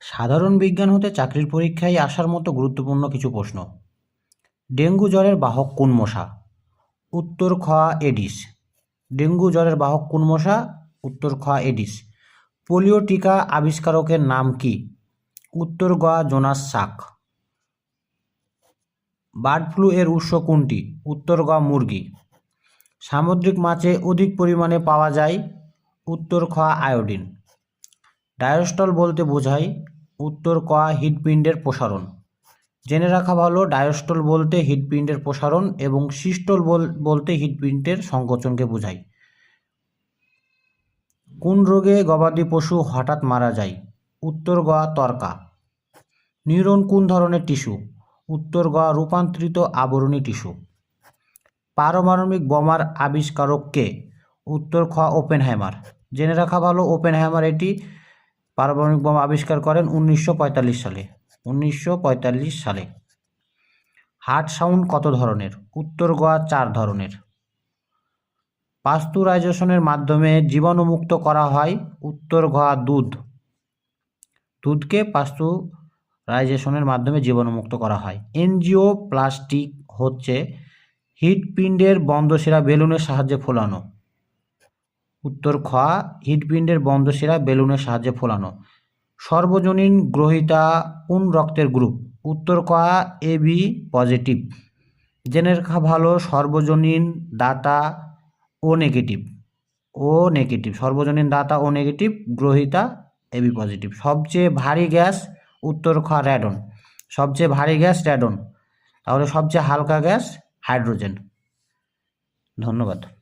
সাধারণ বিজ্ঞান হতে চাকরির পরীক্ষায় আসার মতো গুরুত্বপূর্ণ কিছু প্রশ্ন। ডেঙ্গু জ্বরের বাহক কোন মশা? উত্তর খ, এডিস। ডেঙ্গু জ্বরের বাহক কোন মশা? উত্তর খ, এডিস। পোলিও টিকা আবিষ্কারকের নাম কি? উত্তর গ, জোনাস শাক বার্ড ফ্লু এর উৎস কোনটি? উত্তর গ, মুরগি। সামুদ্রিক মাছে অধিক পরিমাণে পাওয়া যায়। উত্তর খ, আয়োডিন। ডায়োস্টল বলতে বোঝায় উত্তর ক হৃৎপিণ্ডের প্রসারণ। জেনে রাখা ভালো, ডায়োস্টল বলতে হৃৎপিণ্ডের প্রসারণ এবং সিস্টল বল- বলতে হৃৎপিণ্ডের সংকোচনকে বোঝায়। কোন রোগে গবাদি পশু হঠাৎ মারা যায়? উত্তর গ তর্কা। নিউরন কোন ধরনের টিস্যু? উত্তর গ রূপান্তরিত আবরণী টিস্যু। পারমাণবিক বোমার আবিষ্কারক কে? উত্তর খ ওপেনহ্যামার জেনে রাখা ভালো ওপেনহ্যামার এটি পারমাণবিক বোমা আবিষ্কার করেন উনিশশো পঁয়তাল্লিশ সালে। উনিশশো পঁয়তাল্লিশ সালে। হার্ট সাউন্ড কত ধরনের? উত্তর গোয়া চার ধরনের। পাস্তুরাইজেশনের মাধ্যমে জীবাণুমুক্ত করা হয় উত্তর গোয়া দুধ। দুধকে পাস্তুরাইজেশনের মাধ্যমে জীবাণুমুক্ত করা হয়। এনজিও প্লাস্টিক হচ্ছে হৃৎপিণ্ডের বন্ধশিরা বেলুনের সাহায্যে ফোলানো। উত্তর খ হৃৎপিণ্ডের বন্ধশিরা বেলুনের সাহায্যে ফোলানো। সর্বজনীন গ্রহিতা কোন রক্তের গ্রুপ। উত্তর ক এ বি পজিটিভ। জেনে রাখা ভালো, সর্বজনীন দাতা ও নেগেটিভ। O negative. সর্বজনীন দাতা ও নেগেটিভ, গ্রহিতা এবি পজিটিভ। সবচেয়ে ভারী গ্যাস, উত্তর খ র্যাডন সবচেয়ে ভারী গ্যাস র্যাডন তাহলে সবচেয়ে হালকা গ্যাস, হাইড্রোজেন। ধন্যবাদ।